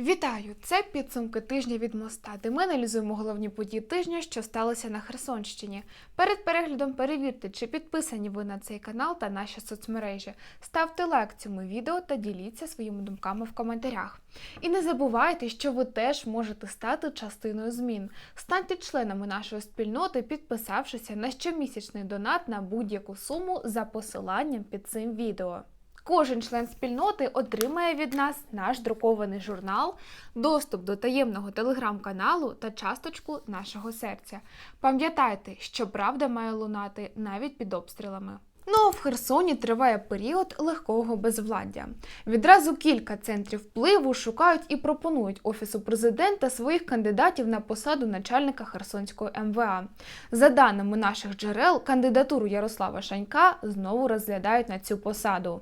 Вітаю! Це підсумки тижня від моста, де ми аналізуємо головні події тижня, що сталося на Херсонщині. Перед переглядом перевірте, чи підписані ви на цей канал та наші соцмережі. Ставте лайк цьому відео та діліться своїми думками в коментарях. І не забувайте, що ви теж можете стати частиною змін. Станьте членами нашої спільноти, підписавшися на щомісячний донат на будь-яку суму за посиланням під цим відео. Кожен член спільноти отримає від нас наш друкований журнал, доступ до таємного телеграм-каналу та часточку нашого серця. Пам'ятайте, що правда має лунати навіть під обстрілами. Ну а в Херсоні триває період легкого безвладдя. Відразу кілька центрів впливу шукають і пропонують офісу президента своїх кандидатів на посаду начальника Херсонської МВА. За даними наших джерел, кандидатуру Ярослава Шанька знову розглядають на цю посаду.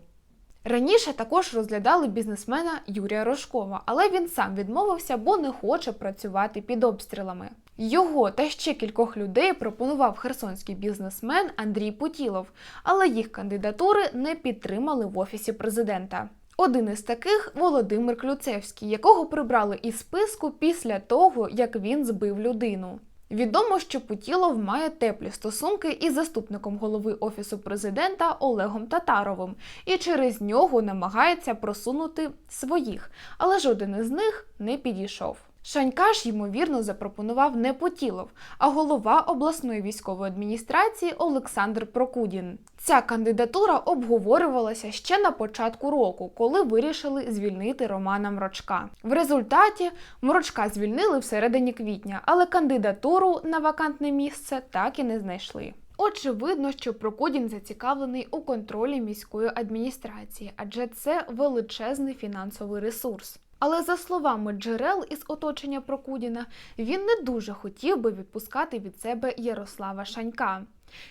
Раніше також розглядали бізнесмена Юрія Рожкова, але він сам відмовився, бо не хоче працювати під обстрілами. Його та ще кількох людей пропонував херсонський бізнесмен Андрій Путілов, але їх кандидатури не підтримали в офісі президента. Один із таких Володимир Клюцевський, якого прибрали із списку після того, як він збив людину. Відомо, що Путілов має теплі стосунки із заступником голови офісу президента Олегом Татаровим і через нього намагається просунути своїх, але жоден із них не підійшов. Шанька ж, ймовірно, запропонував не Путілов, а голова обласної військової адміністрації Олександр Прокудін. Ця кандидатура обговорювалася ще на початку року, коли вирішили звільнити Романа Мрочка. В результаті Мрочка звільнили всередині квітня, але кандидатуру на вакантне місце так і не знайшли. Очевидно, що Прокудін зацікавлений у контролі міської адміністрації, адже це величезний фінансовий ресурс. Але за словами джерел із оточення Прокудіна, він не дуже хотів би відпускати від себе Ярослава Шанька.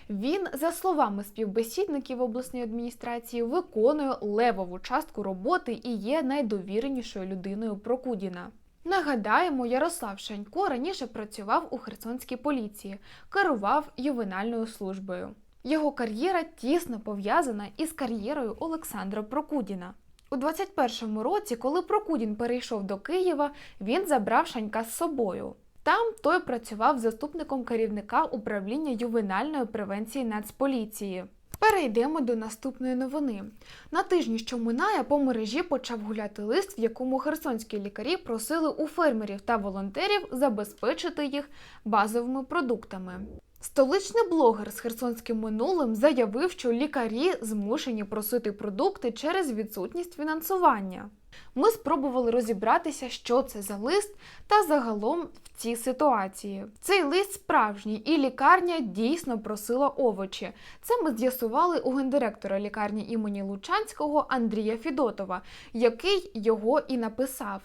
Він, за словами співбесідників обласної адміністрації, виконує левову частку роботи і є найдовіренішою людиною Прокудіна. Нагадаємо, Ярослав Шанько раніше працював у Херсонській поліції, керував ювенальною службою. Його кар'єра тісно пов'язана із кар'єрою Олександра Прокудіна. У 21-му році, коли Прокудін перейшов до Києва, він забрав Шанька з собою. Там той працював заступником керівника управління ювенальної превенції Нацполіції. Перейдемо до наступної новини. На тижні, що минає, по мережі почав гуляти лист, в якому херсонські лікарі просили у фермерів та волонтерів забезпечити їх базовими продуктами. Столичний блогер з херсонським минулим заявив, що лікарі змушені просити продукти через відсутність фінансування. Ми спробували розібратися, що це за лист, та загалом в цій ситуації. Цей лист справжній, і лікарня дійсно просила овочі. Це ми з'ясували у гендиректора лікарні імені Лучанського Андрія Фідотова, який його і написав.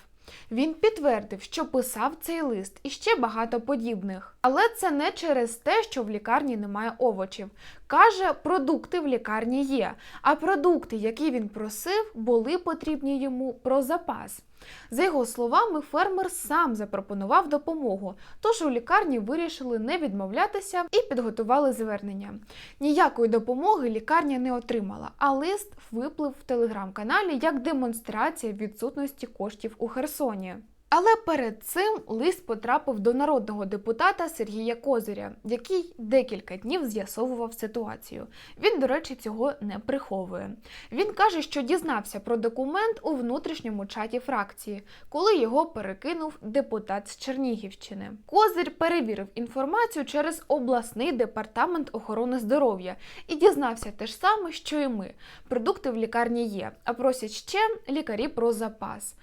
Він підтвердив, що писав цей лист і ще багато подібних. Але це не через те, що в лікарні немає овочів. Каже, продукти в лікарні є, а продукти, які він просив, були потрібні йому про запас. За його словами, фермер сам запропонував допомогу, тож у лікарні вирішили не відмовлятися і підготували звернення. Ніякої допомоги лікарня не отримала, а лист виплив в телеграм-каналі як демонстрація відсутності коштів у Херсоні. Але перед цим лист потрапив до народного депутата Сергія Козиря, який декілька днів з'ясовував ситуацію. Він, до речі, цього не приховує. Він каже, що дізнався про документ у внутрішньому чаті фракції, коли його перекинув депутат з Чернігівщини. Козир перевірив інформацію через обласний департамент охорони здоров'я і дізнався те ж саме, що і ми. Продукти в лікарні є, а просять ще лікарі про запас.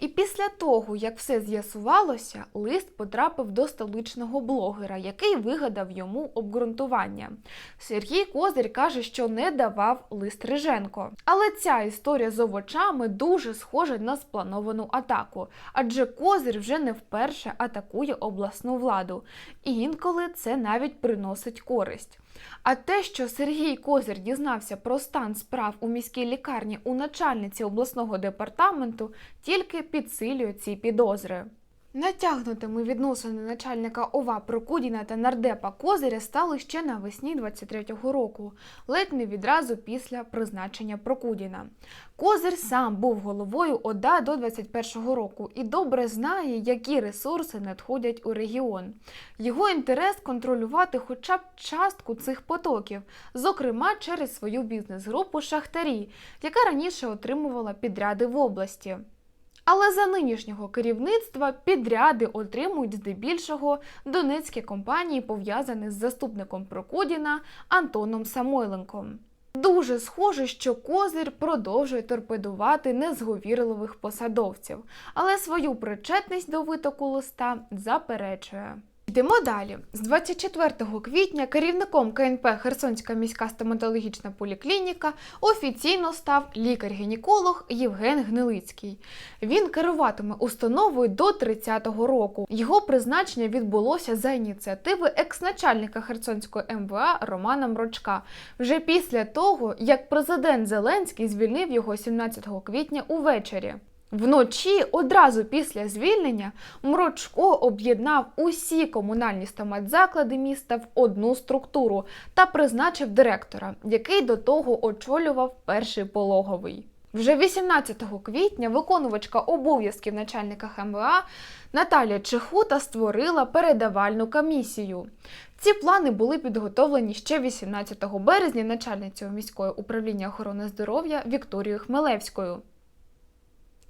І після того, як все з'ясувалося, лист потрапив до столичного блогера, який вигадав йому обґрунтування. Сергій Козир каже, що не давав лист Риженко. Але ця історія з овочами дуже схожа на сплановану атаку, адже Козир вже не вперше атакує обласну владу, і інколи це навіть приносить користь. А те, що Сергій Козир дізнався про стан справ у міській лікарні у начальниці обласного департаменту, тільки підсилює ці підозри. Натягнутими відносини начальника ОВА Прокудіна та нардепа Козиря стали ще навесні 23-го року, ледь не відразу після призначення Прокудіна. Козир сам був головою ОДА до 21-го року і добре знає, які ресурси надходять у регіон. Його інтерес контролювати хоча б частку цих потоків, зокрема через свою бізнес-групу Шахтарі, яка раніше отримувала підряди в області. Але за нинішнього керівництва підряди отримують здебільшого донецькі компанії, пов'язані з заступником Прокудіна Антоном Самойленком. Дуже схоже, що Козир продовжує торпедувати незговірливих посадовців, але свою причетність до витоку листа заперечує. Йдемо далі. З 24 квітня керівником КНП Херсонська міська стоматологічна поліклініка офіційно став лікар-гінеколог Євген Гнилицький. Він керуватиме установою до 30-го року. Його призначення відбулося за ініціативи екс-начальника Херсонської МВА Романа Мрочка вже після того, як президент Зеленський звільнив його 17 квітня увечері. Вночі, одразу після звільнення, Мрочко об'єднав усі комунальні стоматзаклади міста в одну структуру та призначив директора, який до того очолював перший пологовий. Вже 18 квітня виконувачка обов'язків начальника ХМВА Наталія Чехута створила передавальну комісію. Ці плани були підготовлені ще 18 березня начальницею міського управління охорони здоров'я Вікторією Хмелевською.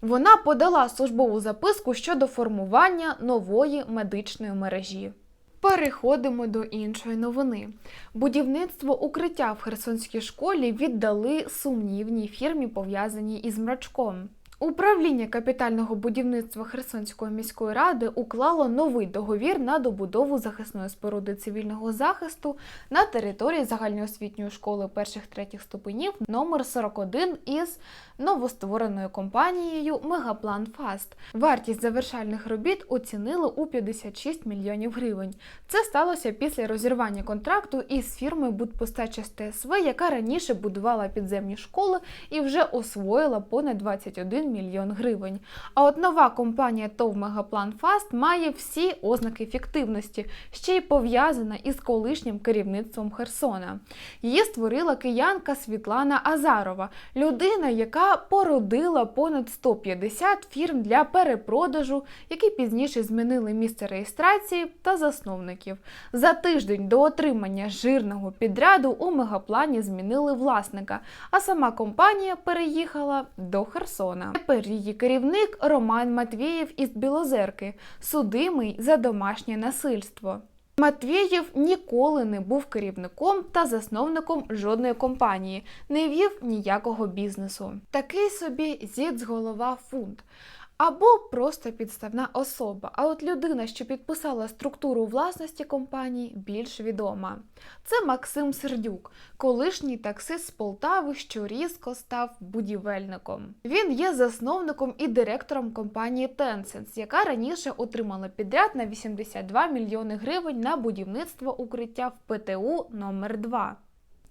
Вона подала службову записку щодо формування нової медичної мережі. Переходимо до іншої новини. Будівництво укриття в Херсонській школі віддали сумнівній фірмі, пов'язаній із мрачком. Управління капітального будівництва Херсонської міської ради уклало новий договір на добудову захисної споруди цивільного захисту на території загальноосвітньої школи перших третіх ступенів номер 41 із новоствореною компанією Мегаплан Фаст. Вартість завершальних робіт оцінили у 56 мільйонів гривень. Це сталося після розірвання контракту із фірмою Будпостача ТСВ, яка раніше будувала підземні школи і вже освоїла понад 21 мільйон гривень. А от нова компанія ТОВ Мегаплан Фаст має всі ознаки фіктивності, ще й пов'язана із колишнім керівництвом Херсона. Її створила киянка Світлана Азарова, людина, яка породила понад 150 фірм для перепродажу, які пізніше змінили місце реєстрації та засновників. За тиждень до отримання жирного підряду у мегаплані змінили власника, а сама компанія переїхала до Херсона. Тепер її керівник Роман Матвієв із Білозерки, судимий за домашнє насильство. Матвієв ніколи не був керівником та засновником жодної компанії, не вів ніякого бізнесу. Такий собі зіц голова фунт. Або просто підставна особа. А от людина, що підписала структуру власності компанії, більш відома. Це Максим Сердюк, колишній таксист з Полтави, що різко став будівельником. Він є засновником і директором компанії Tencent, яка раніше отримала підряд на 82 мільйони гривень на будівництво укриття в ПТУ номер 2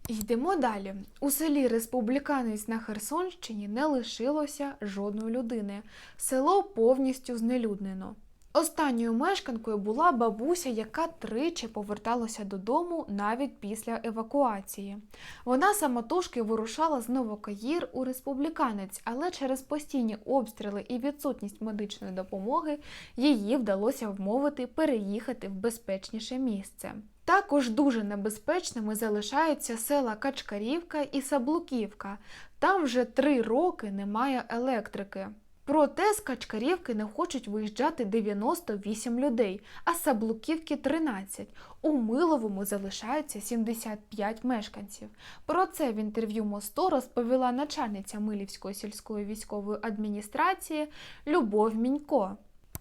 Йдемо далі. У селі Республіканець на Херсонщині не лишилося жодної людини. Село повністю знелюднено. Останньою мешканкою була бабуся, яка тричі поверталася додому навіть після евакуації. Вона самотужки вирушала з Новокаїр у республіканець, але через постійні обстріли і відсутність медичної допомоги її вдалося вмовити переїхати в безпечніше місце. Також дуже небезпечними залишаються села Качкарівка і Саблуківка. Там вже три роки немає електрики. Проте з Качкарівки не хочуть виїжджати 98 людей, а з Саблуківки 13. У Миловому залишаються 75 мешканців. Про це в інтерв'ю Мосту розповіла начальниця Милівської сільської військової адміністрації Любов Мінько.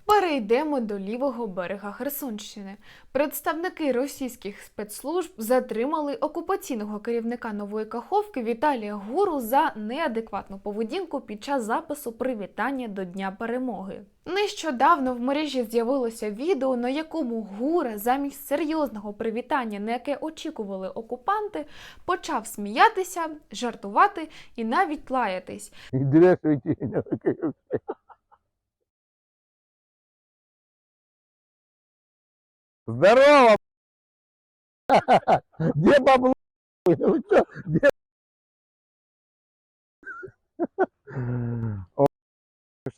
Перейдемо до лівого берега Херсонщини. Представники російських спецслужб затримали окупаційного керівника нової Каховки Віталія Гуру за неадекватну поведінку під час запису привітання до Дня перемоги. Нещодавно в мережі з'явилося відео, на якому Гура замість серйозного привітання, на яке очікували окупанти, почав сміятися, жартувати і навіть лаятись. Здорово! Где бабло? Где?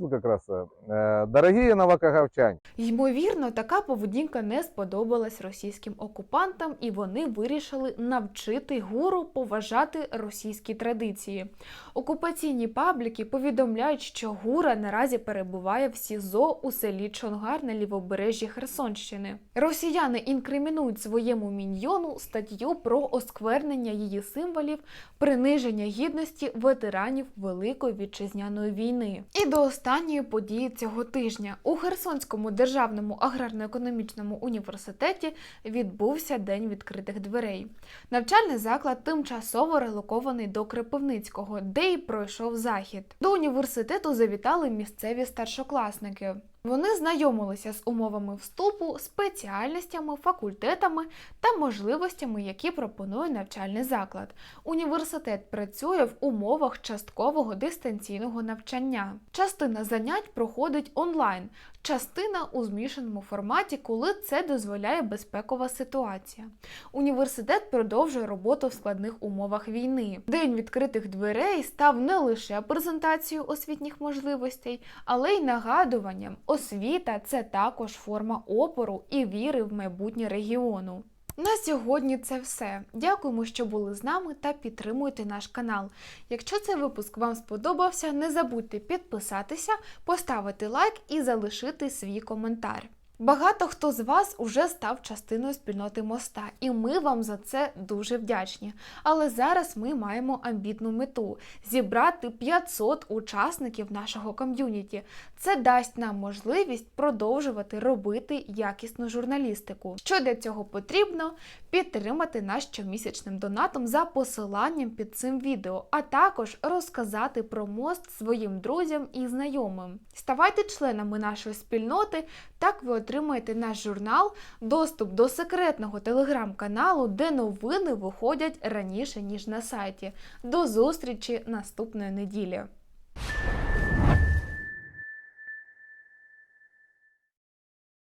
О, Пишу как раз. э, Дорогие новокаговчане, Ймовірно, така поведінка не сподобалась російським окупантам, і вони вирішили навчити гуру поважати російські традиції. Окупаційні пабліки повідомляють, що гура наразі перебуває в СІЗО у селі Чонгар на лівобережжі Херсонщини. Росіяни інкримінують своєму міньйону статтю про осквернення її символів, приниження гідності ветеранів Великої вітчизняної війни. І до останньої події цього тижня у Херсонському державному аграрно-економічному університеті відбувся день відкритих дверей. Навчальний заклад тимчасово релокований до Крипивницького, де й пройшов захід. До університету завітали місцеві старшокласники. Вони знайомилися з умовами вступу, спеціальностями, факультетами та можливостями, які пропонує навчальний заклад. Університет працює в умовах часткового дистанційного навчання. Частина занять проходить онлайн, частина у змішаному форматі, коли це дозволяє безпекова ситуація. Університет продовжує роботу в складних умовах війни. День відкритих дверей став не лише презентацією освітніх можливостей, але й нагадуванням. Освіта це також форма опору і віри в майбутнє регіону. На сьогодні це все. Дякуємо, що були з нами та підтримуйте наш канал. Якщо цей випуск вам сподобався, не забудьте підписатися, поставити лайк і залишити свій коментар. Багато хто з вас уже став частиною спільноти моста, і ми вам за це дуже вдячні. Але зараз ми маємо амбітну мету зібрати 500 учасників нашого ком'юніті. Це дасть нам можливість продовжувати робити якісну журналістику. Що для цього потрібно? Підтримати нас щомісячним донатом за посиланням під цим відео, а також розказати про мост своїм друзям і знайомим. Ставайте членами нашої спільноти, так ви отримаєте наш журнал, доступ до секретного телеграм-каналу, де новини виходять раніше ніж на сайті. До зустрічі наступної неділі!